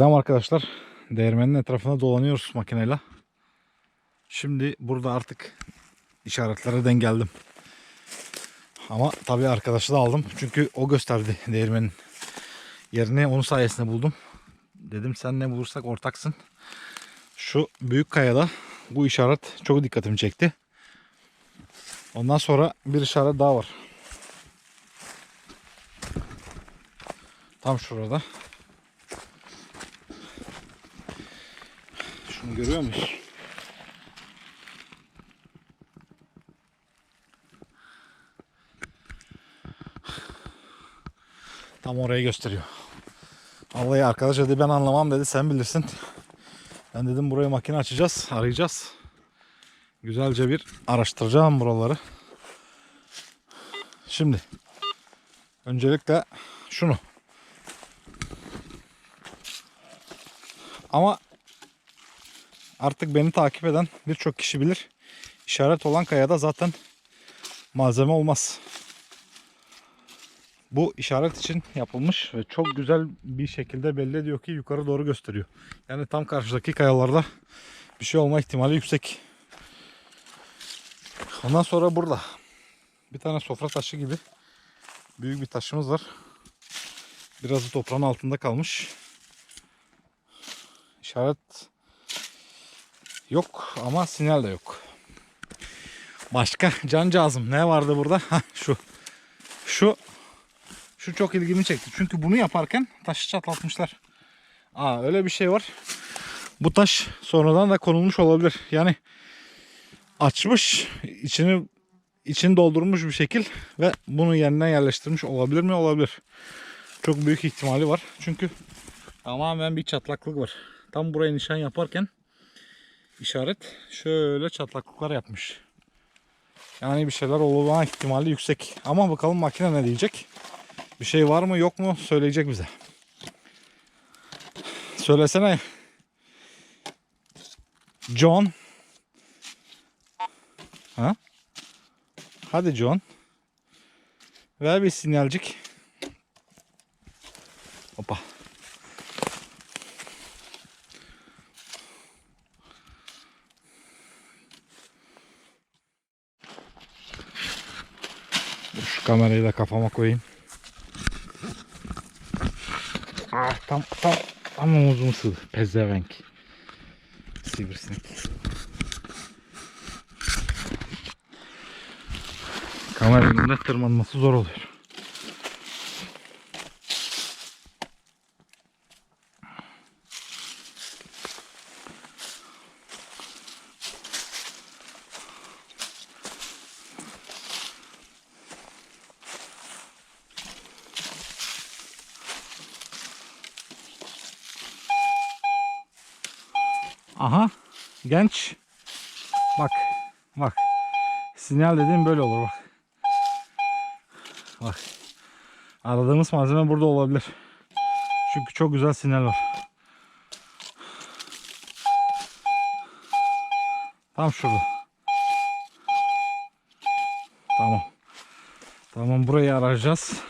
Selam arkadaşlar. Değirmenin etrafında dolanıyoruz makineyle. Şimdi burada artık işaretlere denk geldim. Ama tabii arkadaşı da aldım. Çünkü o gösterdi değirmenin yerini. Onun sayesinde buldum. Dedim sen ne bulursak ortaksın. Şu büyük kayada bu işaret çok dikkatimi çekti. Ondan sonra bir işaret daha var. Tam şurada. Şunu görüyor musun? Tam orayı gösteriyor. Vallahi arkadaş dedi ben anlamam dedi sen bilirsin. Ben dedim buraya makine açacağız, arayacağız. Güzelce bir araştıracağım buraları. Şimdi öncelikle şunu. Ama artık beni takip eden birçok kişi bilir. İşaret olan kayada zaten malzeme olmaz. Bu işaret için yapılmış ve çok güzel bir şekilde belli ediyor ki yukarı doğru gösteriyor. Yani tam karşıdaki kayalarda bir şey olma ihtimali yüksek. Ondan sonra burada bir tane sofra taşı gibi büyük bir taşımız var. Birazı toprağın altında kalmış. İşaret yok ama sinyal de yok. Başka cancağızım ne vardı burada? Hah, şu. Şu şu çok ilgimi çekti. Çünkü bunu yaparken taşı çatlatmışlar. Aa öyle bir şey var. Bu taş sonradan da konulmuş olabilir. Yani açmış, içini içini doldurmuş bir şekil ve bunu yerine yerleştirmiş olabilir mi? Olabilir. Çok büyük ihtimali var. Çünkü tamamen bir çatlaklık var. Tam buraya nişan yaparken işaret şöyle çatlaklıklar yapmış. Yani bir şeyler olma ihtimali yüksek. Ama bakalım makine ne diyecek? Bir şey var mı yok mu söyleyecek bize. Söylesene. John. Ha? Hadi John. Ver bir sinyalcik. Hoppa. Şu kamerayı da kafama koyayım. Ah tam tam tam omuzum sığdı. Pezevenk. Sivrisinek. Kameranın da tırmanması zor oluyor. Aha genç. Bak bak. Sinyal dediğim böyle olur bak. Bak. Aradığımız malzeme burada olabilir. Çünkü çok güzel sinyal var. Tam şurada. Tamam. Tamam burayı arayacağız.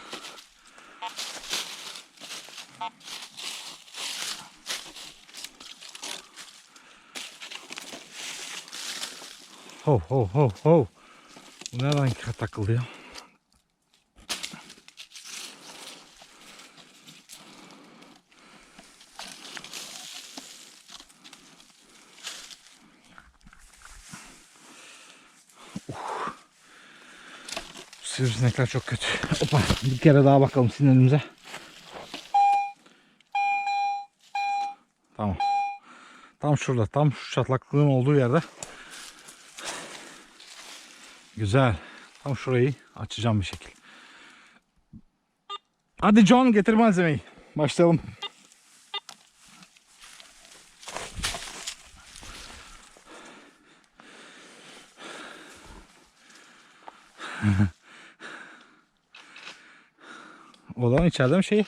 Ho ho ho ho. Bu nereden takıldı ya? Uf. Sivrisinekler çok kötü. Hoppa bir kere daha bakalım sinirimize. Tamam. Tam şurada. Tam şu çatlaklığın olduğu yerde. Güzel. Tam şurayı açacağım bir şekil. Hadi John getir malzemeyi. Başlayalım. o zaman içeride mi şey?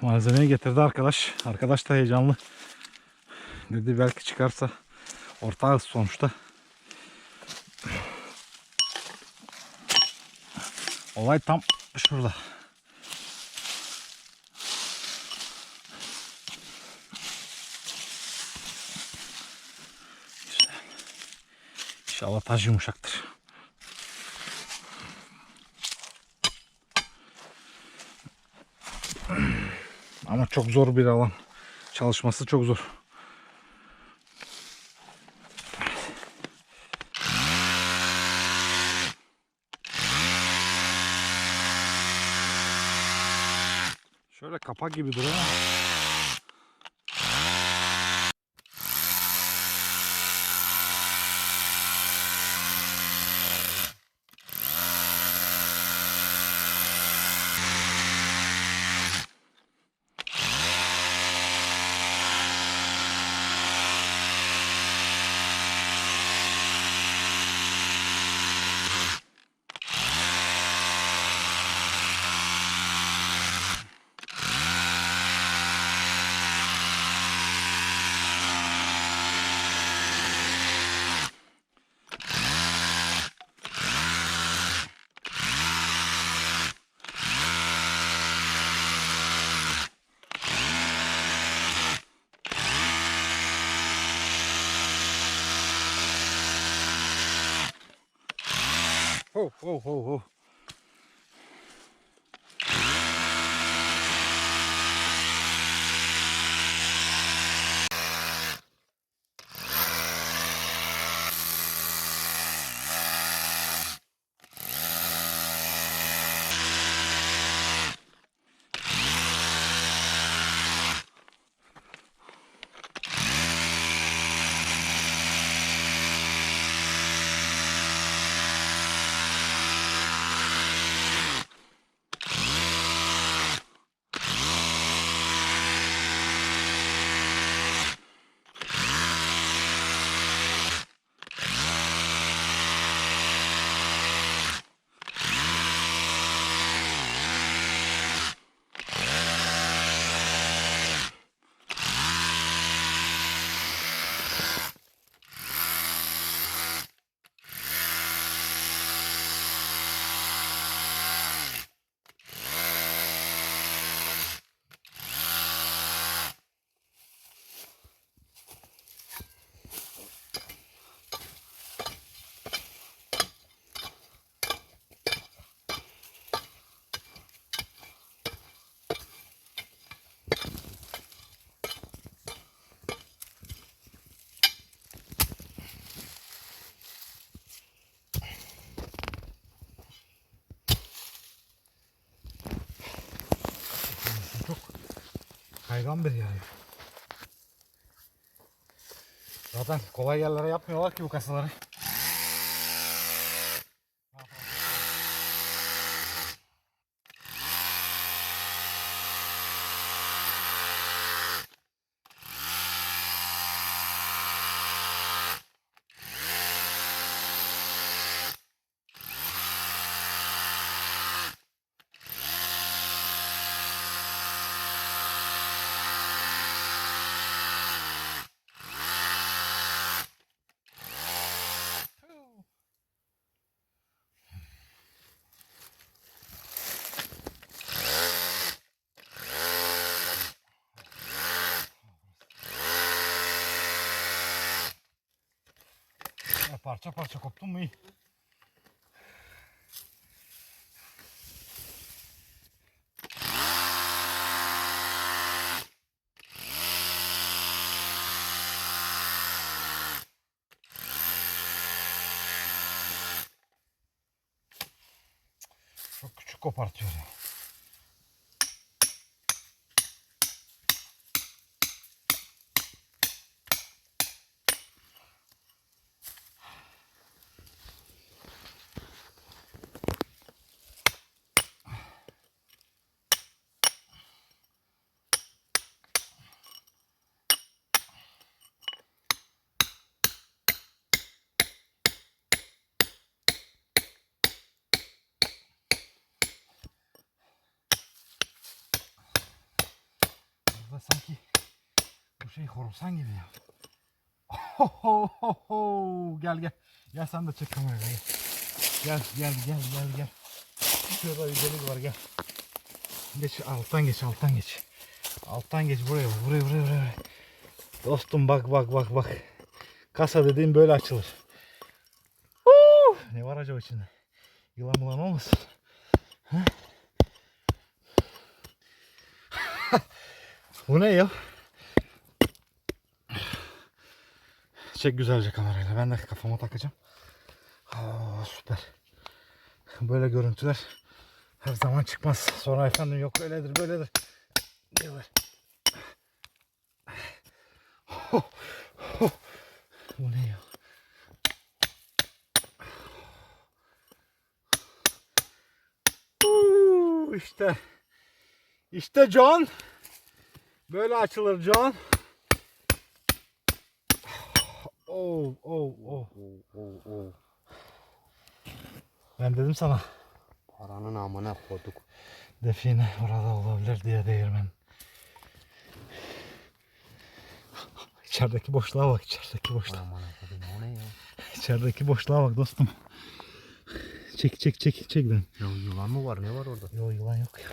Malzemeyi getirdi arkadaş. Arkadaş da heyecanlı. Dedi belki çıkarsa Ortağız sonuçta. Olay tam şurada. İnşallah taş yumuşaktır. Ama çok zor bir alan. Çalışması çok zor. Şöyle kapak gibi duruyor kaygan bir yer. ya. Zaten kolay yerlere yapmıyorlar ki bu kasaları. Parça parça koptun mu iyi. Çok küçük kopartıyor ya. Sanki bu şey korsan gibi ya. Ho ho ho ho. Gel gel. Gel sen de çek kamerayı. Gel gel gel gel gel. Şurada bir delik var gel. Geç alttan geç alttan geç. Alttan geç buraya buraya buraya buraya. Dostum bak bak bak bak. Kasa dediğim böyle açılır. Huu! Ne var acaba içinde? Yılan mılan olmasın? Ha? Bu ne ya? Çek güzelce kamerayla. Ben de kafama takacağım. Aa, süper. Böyle görüntüler her zaman çıkmaz. Sonra efendim yok öyledir böyledir diyorlar. Bu ne ya? İşte. İşte John. Böyle açılır John. Oh, oh, oh. Oo, oo, oo. Ben dedim sana. Paranın amına koyduk. Define orada olabilir diye değirmen. İçerideki boşluğa bak, içerideki boşluğa. Koydum. O ne ya? İçerideki boşluğa bak dostum. Çek çek çek çek ben. Ya yılan mı var? Ne var orada? Yok yılan yok ya.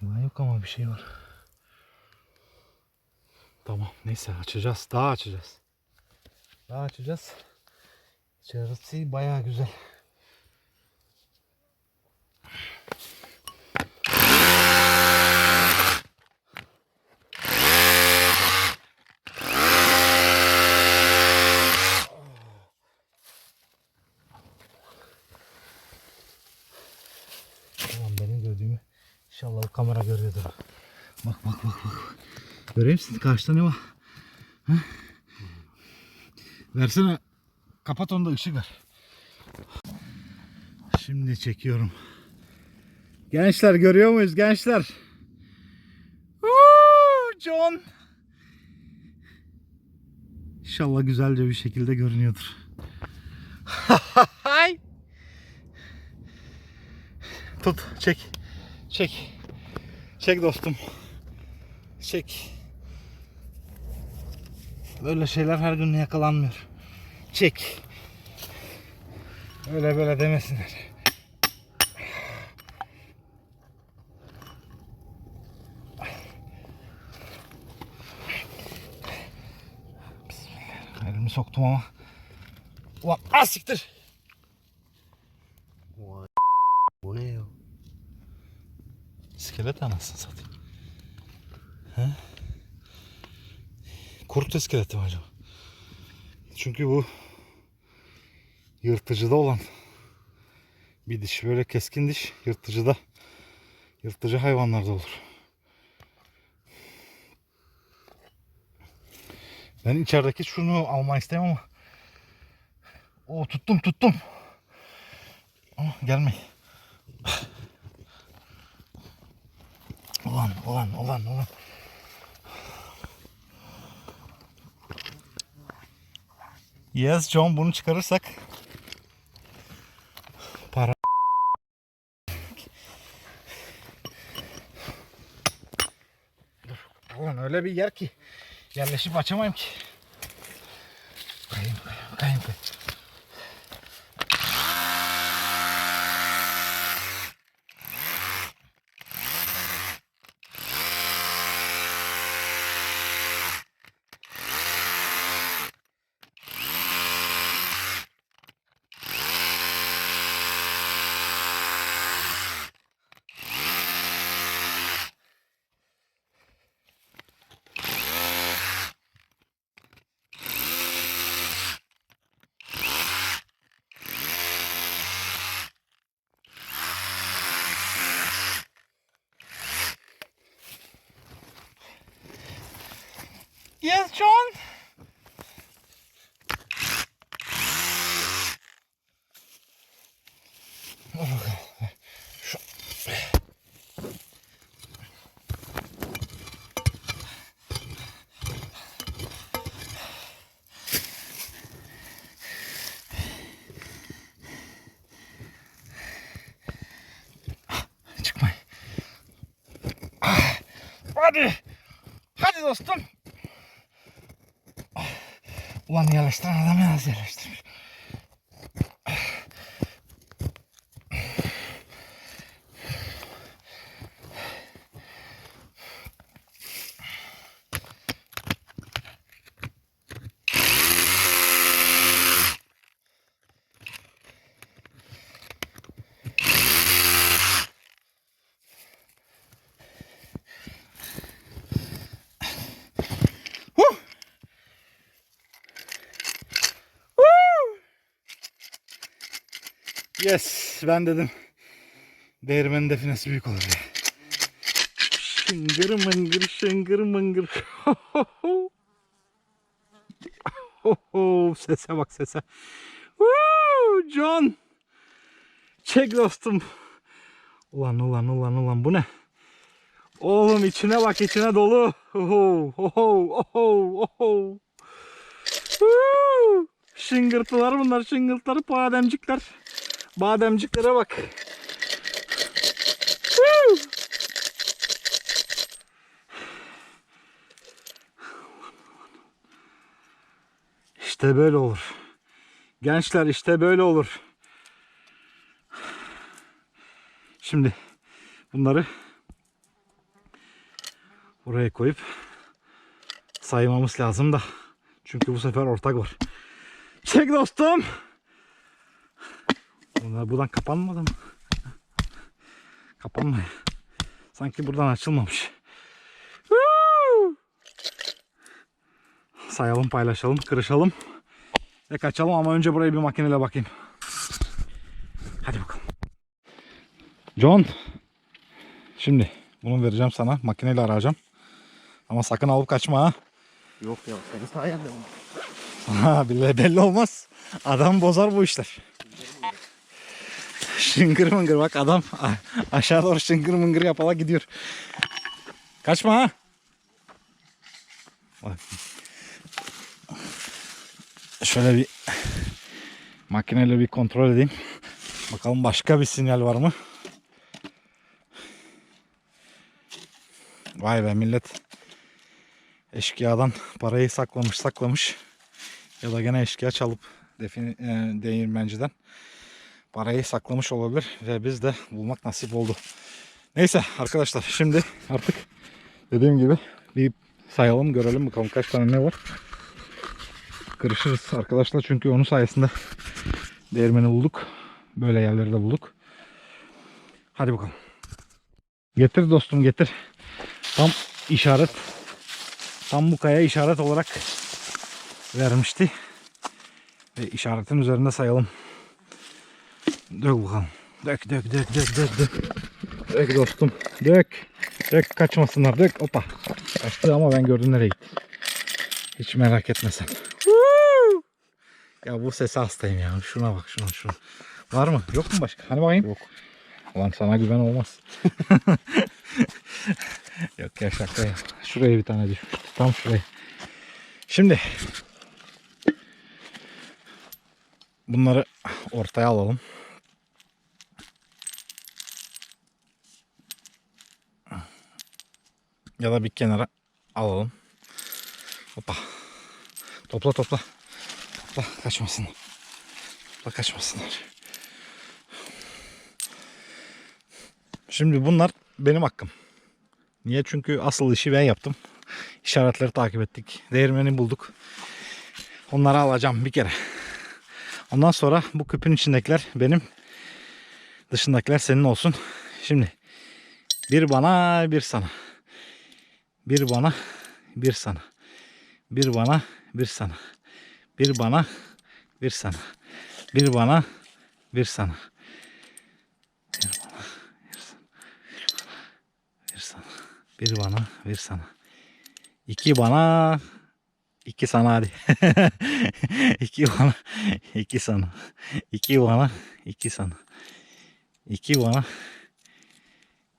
Yılan yok ama bir şey var. Tamam neyse açacağız. Daha açacağız. Daha açacağız. İçerisi bayağı güzel. Tamam benim gördüğümü inşallah bu kamera görüyordur. Bak bak bak bak. Göreyim sizi karşıda ne var? Ha? Versene. Kapat onu da ışık ver. Şimdi çekiyorum. Gençler görüyor muyuz gençler? Woo, John. İnşallah güzelce bir şekilde görünüyordur. Tut, çek. Çek. Çek dostum. Çek. Böyle şeyler her gün yakalanmıyor. Çek. Öyle böyle demesinler. Elimi soktum ama. Ulan az siktir. Vay. Bu ne ya? İskelet anasını satayım. He? Kurt iskeleti mi acaba? Çünkü bu yırtıcıda olan bir diş. Böyle keskin diş yırtıcıda. Yırtıcı hayvanlarda olur. Ben içerideki şunu almak istemem ama o tuttum tuttum. Ama gelmeyin. Ulan ulan ulan ulan. Yes John bunu çıkarırsak para Dur. Ulan öyle bir yer ki yerleşip açamayım ki. Kayayım kayayım kayayım. kayayım. Yes John. Şu. Çıkmayın. Ah, Hadi. Hadi dostum. Ulan yerleştiren adam yalnız yerleştirmiş. Yes ben dedim. Değirmenin definesi büyük olur diye. Şıngır mıngır şıngır mıngır. Hoho, sese bak sese. Woo, John. Çek dostum. Ulan ulan ulan ulan bu ne? Oğlum içine bak içine dolu. Oho, oho, oho, oho. Şıngırtılar bunlar şıngırtılar bademcikler. Bademciklere bak. İşte böyle olur. Gençler işte böyle olur. Şimdi bunları buraya koyup saymamız lazım da. Çünkü bu sefer ortak var. Çek dostum. Bunlar buradan kapanmadı mı? Kapanmıyor. Sanki buradan açılmamış. Sayalım, paylaşalım, kırışalım. Ve kaçalım ama önce buraya bir makineyle bakayım. Hadi bakalım. John. Şimdi bunu vereceğim sana. Makineyle arayacağım. Ama sakın alıp kaçma ha. Yok ya senin sayende mi? Ha belli, belli olmaz. Adam bozar bu işler. Şıngır mıngır bak adam aşağı doğru şıngır mıngır yapala gidiyor. Kaçma ha. Şöyle bir makineyle bir kontrol edeyim. Bakalım başka bir sinyal var mı? Vay be millet eşkıyadan parayı saklamış saklamış. Ya da gene eşkıya çalıp define, e, değirmenciden parayı saklamış olabilir ve biz de bulmak nasip oldu. Neyse arkadaşlar şimdi artık dediğim gibi bir sayalım görelim bakalım kaç tane ne var. Kırışırız arkadaşlar çünkü onun sayesinde değirmeni bulduk. Böyle yerleri de bulduk. Hadi bakalım. Getir dostum getir. Tam işaret tam bu kaya işaret olarak vermişti. Ve işaretin üzerinde sayalım. Dök bakalım. Dök dök dök dök dök dök. Dök dostum. Dök. Dök kaçmasınlar. Dök. Hoppa. Kaçtı ama ben gördüm nereye gitti. Hiç merak etme sen. Ya bu sese hastayım ya. Şuna bak şuna şuna. Var mı? Yok mu başka? Hani bakayım. Yok. Ulan sana güven olmaz. Yok ya şaka ya. Şuraya bir tane düşmüştü. Tam şuraya. Şimdi bunları ortaya alalım. Ya da bir kenara alalım. Hoppa. Topla topla. Topla kaçmasınlar. Topla kaçmasınlar. Şimdi bunlar benim hakkım. Niye? Çünkü asıl işi ben yaptım. İşaretleri takip ettik. Değirmeni bulduk. Onları alacağım bir kere. Ondan sonra bu küpün içindekiler benim. Dışındakiler senin olsun. Şimdi bir bana bir sana. Bir bana bir sana. Bir bana bir sana. Bir bana bir sana. Bir bana bir sana. Bir sana. Bir bana bir sana. İki bana iki sana hadi. iki bana iki sana. İki bana iki sana. İki bana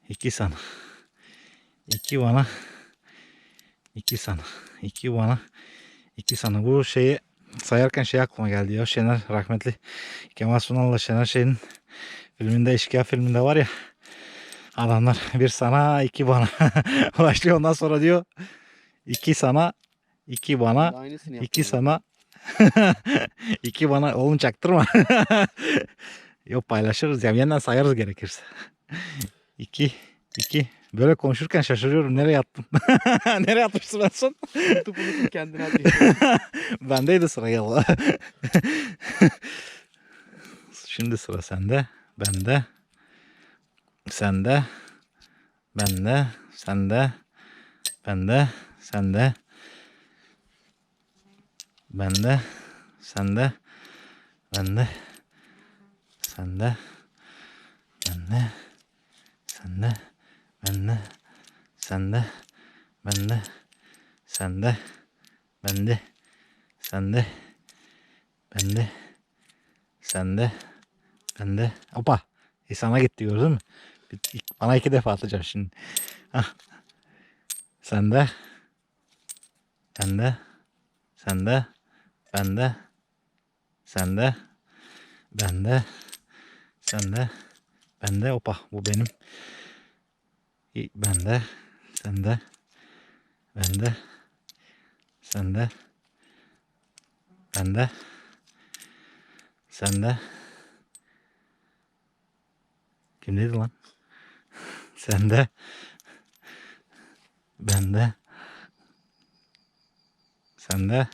iki sana. İki bana iki sana. İki bana iki sana. Bu şeyi sayarken şey aklıma geldi ya. Şener rahmetli Kemal Sunal'la Şener Şeyh'in filminde Eşkıya filminde var ya. Adamlar bir sana iki bana başlıyor ondan sonra diyor iki sana iki bana iki sana İki bana oğlum çaktırma. Yok paylaşırız ya. Yeniden sayarız gerekirse. İki, iki. Böyle konuşurken şaşırıyorum. Nereye attım? Nereye atmıştım en son? Unutup unutup kendini atıyor. Bendeydi sıra yalla. Şimdi sıra sende. Bende. Sende. Bende. Sende. Bende. Sende. Bende. Sende. Bende. Sende. Bende. Sende. Bende. Sende. Bende. Sende. Bende. Sende. Bende. Sende. Bende. Hoppa. E sana gitti gördün mü? Bana iki defa atacağım şimdi. Hah. Sende. Bende. Sende. Bende. Sende. Bende. Sende. Bende. Hoppa. Bu benim. Ben de, sen de, ben de, sen de, ben de, sen de. Kim dedi lan? sen de, ben de, sen de,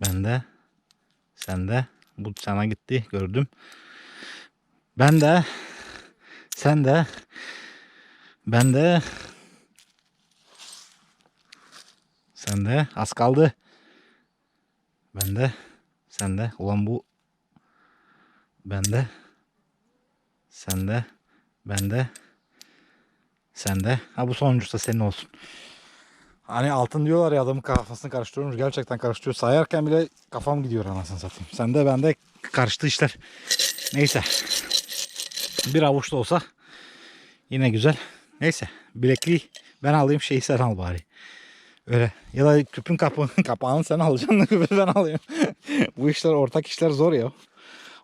ben de, sen de. Bu sana gitti gördüm. Ben de sen de. Ben de. Sen de. Az kaldı. Ben de. Sen de. Ulan bu. Ben de. Sen de. Ben de. Sen de. Ha bu sonuncusu da senin olsun. Hani altın diyorlar ya adamın kafasını karıştırıyormuş. Gerçekten karıştırıyor. Sayarken bile kafam gidiyor anasını satayım. Sen de ben de karıştı işler. Neyse. Bir avuç da olsa yine güzel. Neyse. Bilekliği ben alayım şeyi sen al bari. Öyle. Ya da küpün kapı, kapağını sen alacaksın. Küpü ben alayım. Bu işler ortak işler zor ya.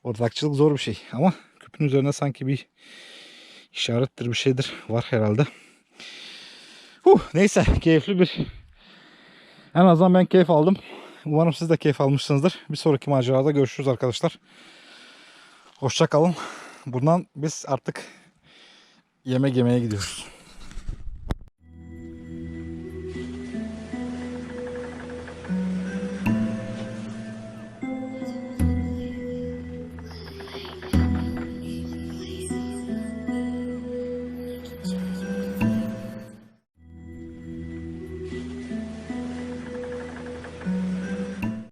Ortakçılık zor bir şey. Ama küpün üzerine sanki bir işarettir bir şeydir. Var herhalde. Huh, neyse keyifli bir en azından ben keyif aldım. Umarım siz de keyif almışsınızdır. Bir sonraki macerada görüşürüz arkadaşlar. Hoşça kalın. Bundan biz artık yemek yemeye gidiyoruz.